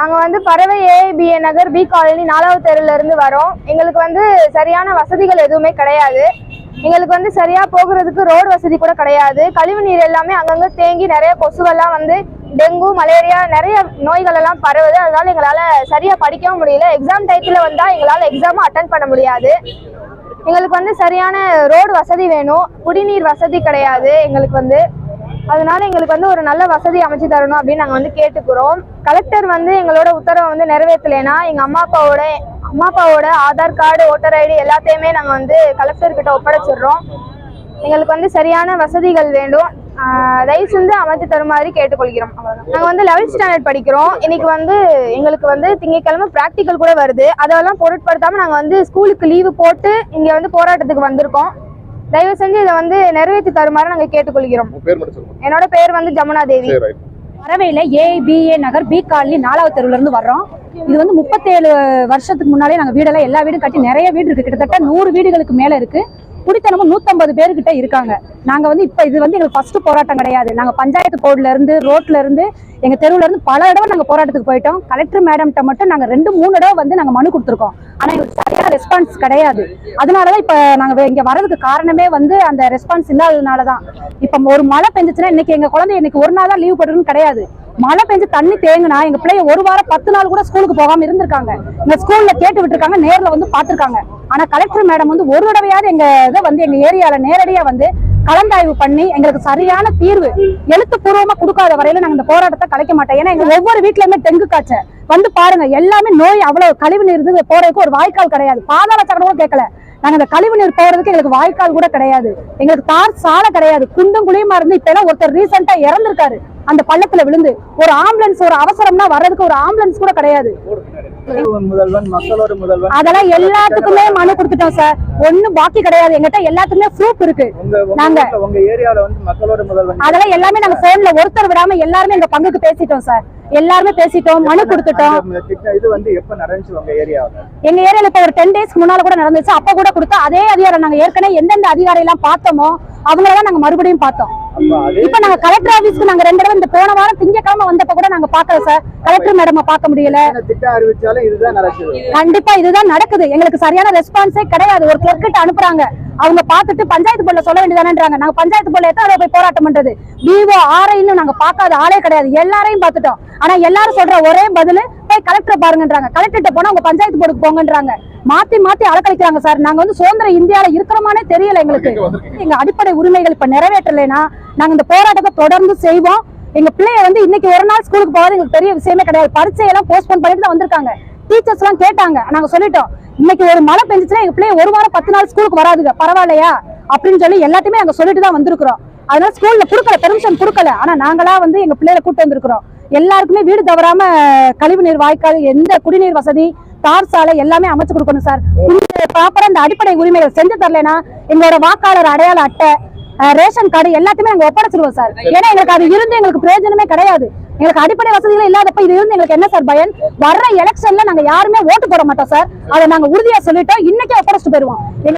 நாங்கள் வந்து பறவை ஏபிஏ நகர் பி காலனி நாலாவது தெருலேருந்து வரோம். எங்களுக்கு வந்து சரியான வசதிகள் எதுவுமே கிடையாது. எங்களுக்கு வந்து சரியாக போகிறதுக்கு ரோடு வசதி கூட கிடையாது. கழிவு நீர் எல்லாமே அங்கங்கே தேங்கி நிறைய கொசுவெல்லாம் வந்து டெங்கு மலேரியா நிறைய நோய்கள் எல்லாம் பரவுது. அதனால எங்களால் சரியாக படிக்கவும் முடியல. எக்ஸாம் டயத்துல வந்தால் எங்களால் எக்ஸாமும் அட்டன் பண்ண முடியாது. எங்களுக்கு வந்து சரியான ரோடு வசதி வேணும். குடிநீர் வசதி கிடையாது எங்களுக்கு வந்து. அதனால எங்களுக்கு வந்து ஒரு நல்ல வசதி அமைச்சு தரணும் அப்படின்னு நாங்கள் வந்து கேட்டுக்கிறோம். கலெக்டர் வந்து எங்களோட உத்தரவை வந்து நிறைவேற்றலைன்னா எங்கள் அம்மா அப்பாவோட அம்மா அப்பாவோட ஆதார் கார்டு ஓட்டர் ஐடி எல்லாத்தையுமே நாங்கள் வந்து கலெக்டர்கிட்ட ஒப்படைச்சிடுறோம். எங்களுக்கு வந்து சரியான வசதிகள் வேண்டும். ஆஹ் தயவு செஞ்சு அமைச்சு தருமாறு கேட்டுக்கொள்கிறோம். நாங்கள் வந்து லெவல்த் ஸ்டாண்டர்ட் படிக்கிறோம். இன்னைக்கு வந்து எங்களுக்கு வந்து திங்கட்கிழமை ப்ராக்டிக்கல் கூட வருது. அதெல்லாம் பொருட்படுத்தாமல் நாங்கள் வந்து ஸ்கூலுக்கு லீவு போட்டு இங்கே வந்து போராட்டத்துக்கு வந்திருக்கோம். தயவு செஞ்சு இதை வந்து நிறைவேற்றி தருமாறு நாங்கள் கேட்டுக்கொள்கிறோம். என்னோட பேர் வந்து ஜமுனா தேவி. பறவையில ஏபிஏ நகர் பி காலனி நாலாவது தெருவுல இருந்து வர்றோம். இது வந்து முப்பத்தேழு வருஷத்துக்கு முன்னாலே நாங்க வீடெல்லாம் எல்லா வீடும் கட்டி நிறைய வீடு இருக்கு. கிட்டத்தட்ட நூறு வீடுகளுக்கு மேல இருக்கு. குடித்தனமும் நூத்தம்பது பேர்கிட்ட இருக்காங்க. நாங்க வந்து இப்ப இது வந்து எங்களுக்கு ஃபர்ஸ்ட் போராட்டம் கிடையாது. நாங்க பஞ்சாயத்து போர்டுல இருந்து ரோட்ல இருந்து எங்க தெருவுல இருந்து பல தடவை நாங்க போராட்டத்துக்கு போயிட்டோம். கலெக்டர் மேடம்கிட்ட மட்டும் நாங்க ரெண்டு மூணு தடவை வந்து நாங்க மனு கொடுத்துருக்கோம். ஆனா எங்களுக்கு சரியான ரெஸ்பான்ஸ் கிடையாது. அதனாலதான் இப்ப நாங்க நாங்கள் இங்க வர்றதுக்கு காரணமே வந்து அந்த ரெஸ்பான்ஸ் இல்லாததுனாலதான். இப்ப ஒரு மழை பெஞ்சுச்சுன்னா இன்னைக்கு எங்க குழந்தை இன்னைக்கு ஒரு நாள் தான் லீவ் போட்டுருன்னு கிடையாது. மழை பெஞ்சு தண்ணி தேங்குனா எங்க பிள்ளைய ஒரு வாரம் பத்து நாள் கூட ஸ்கூலுக்கு போகாம இருந்திருக்காங்க. இந்த ஸ்கூல்ல கேட்டு விட்டுருக்காங்க நேர்ல வந்து பாத்துருக்காங்க ஆனா கலெக்டர் மேடம் வந்து ஒரு தடவையாவது எங்க இதை வந்து எங்க ஏரியால நேரடியா வந்து கலந்தாய்வு பண்ணி எங்களுக்கு சரியான தீர்வு எழுத்துப்பூர்வமா கொடுக்காத வரையில நாங்க இந்த போராட்டத்தை கலைக்க மாட்டோம். ஏன்னா எங்க ஒவ்வொரு வீட்லயுமே டெங்கு காய்ச்சல். வந்து பாருங்க எல்லாமே நோய் அவ்வளவு கழிவு நீர் இருந்து போறதுக்கு ஒரு வாய்க்கால் கிடையாது. பாதாள சக்கரம் கேட்கல. நாங்க இந்த கழிவு நீர் போறதுக்கு எங்களுக்கு வாய்க்கால் கூட கிடையாது. எங்களுக்கு தார் சாலை கிடையாது. குண்டும் குழியுமா இருந்து இப்ப எல்லாம் ஒருத்தர் ரீசெண்டா இறந்திருக்காரு. அந்த பள்ளத்துல விழுந்து. ஒரு ஆம்புலன்ஸ் ஒரு அவசரம்னா வர்றதுக்கு ஒரு ஆம்புலன்ஸ் கூட கிடையாது. முதல்வன் அதெல்லாம் எல்லாத்துக்குமே மனு கொடுத்துட்டோம் சார். ஒண்ணும் பாக்கி கிடையாது. எங்கிட்ட எல்லாத்துக்குமே ப்ரூஃப் இருக்கு. நாங்க- ஊர்ல, உங்க ஏரியாவுல வந்து மக்களோட முதல்வன். அதெல்லாம் எல்லாமே நாங்க போன்ல ஒருத்தர் விடாம எல்லாருமே எங்க பங்குக்கு பேசிட்டோம் சார். எல்லாருமே பேசிட்டோம் மனு கொடுத்துட்டோம். இது வந்து எப்ப நடந்துச்சு உங்க ஏரியாவுல? எங்க ஏரியால இப்ப ஒரு டென் டேஸ்க்கு முன்னால கூட நடந்துச்சு. அப்ப கூட கொடுத்தா அதே அதிகாரம் நாங்க ஏற்கனவே எந்தெந்த அதிகாரி எல்லாம் பார்த்தோமோ அவங்களதான் நாங்க மறுபடியும் பார்த்தோம். இப்ப நாங்க கலெக்டர் ஆபீஸ்க்கு நாங்க ரெண்டு தடவை இந்த போன வாரம் திங்கக்கிழமை வந்தப்ப கூட நாங்க பாக்கல சார். கலெக்டர் மேடம் பார்க்க முடியல. கண்டிப்பா இதுதான் நடக்குது. எங்களுக்கு சரியான ரெஸ்பான்ஸே கிடையாது. ஒரு கிளர்க் கிட்ட அனுப்புறாங்க. அவங்க பார்த்துட்டு பஞ்சாயத்து போர்டுல சொல்ல வேண்டியதானேன்றாங்க. நாங்க பஞ்சாயத்து போர்டுல எத்தனை போய் போராட்டம் பண்றது? விவோ ஆர்ஐன்னு நாங்க பார்க்காத ஆளே கிடையாது. எல்லாரையும் பார்த்துட்டோம். ஆனா எல்லாரும் சொல்ற ஒரே பதில் போய் கலெக்டர் பாருங்கன்றாங்க. கலெக்டர்கிட்ட போனா உங்க பஞ்சாயத்து போர்டுக்கு போங்கன்றாங்க. மாத்தி மாத்தி அலக்கழிக்கிறாங்க சார். நாங்க வந்து சுதந்திர இந்தியால இருக்கிறோமானே தெரியல எங்களுக்கு. எங்க அடிப்படை உரிமைகள் இப்ப நிறைவேற்றலைன்னா நாங்க இந்த போராட்டத்தை தொடர்ந்து செய்வோம். எங்க பிள்ளைய வந்து இன்னைக்கு ஒரு நாள் ஸ்கூலுக்கு போகாது எங்களுக்கு பெரிய விஷயமே கிடையாது. பரீட்சையெல்லாம் போஸ்ட்போன் பண்ணிட்டு தான் வந்திருக்காங்க. டீச்சர்ஸ் எல்லாம் கேட்டாங்க. நாங்க சொல்லிட்டோம். இன்னைக்கு ஒரு மழை பெஞ்சுச்சுன்னா எங்க பிள்ளைய ஒரு வாரம் பத்து நாள் ஸ்கூலுக்கு வராதுங்க. பரவாயில்லையா? அப்படின்னு சொல்லி எல்லாத்தையுமே நாங்க சொல்லிட்டு தான் வந்திருக்கிறோம். அதனால ஸ்கூல்ல கொடுக்கல பெர்மிஷன் கொடுக்கல. ஆனா நாங்களா வந்து எங்க பிள்ளைகளை கூட்டு வந்திருக்கிறோம். எல்லாருக்குமே வீடு தவறாம கழிவு நீர் வாய்க்கால் எந்த குடிநீர் வசதி தார் சாலை எல்லாமே அமைச்சு கொடுக்கணும் சார். ப்ராப்பரா இந்த அடிப்படை உரிமைகள் செஞ்சு தரலைன்னா எங்களோட வாக்காளர் அடையாள அட்டை ரேஷன் கார்டு எல்லாத்தையுமே நாங்க ஒப்படைச்சிருவோம் சார். ஏன்னா எங்களுக்கு அது இருந்து எங்களுக்கு பிரயோஜனமே கிடையாது. எங்களுக்கு அடிப்படை வசதிகள் இல்லாதப்ப இது இருந்து எங்களுக்கு என்ன சார் பயன்? வர்ற எலெக்ஷன்ல நாங்க யாருமே ஓட்டு போட மாட்டோம் சார். அதை நாங்க உறுதியா சொல்லிட்டோம். இன்னைக்கே ஒப்படைச்சிட்டு போயிருவோம்.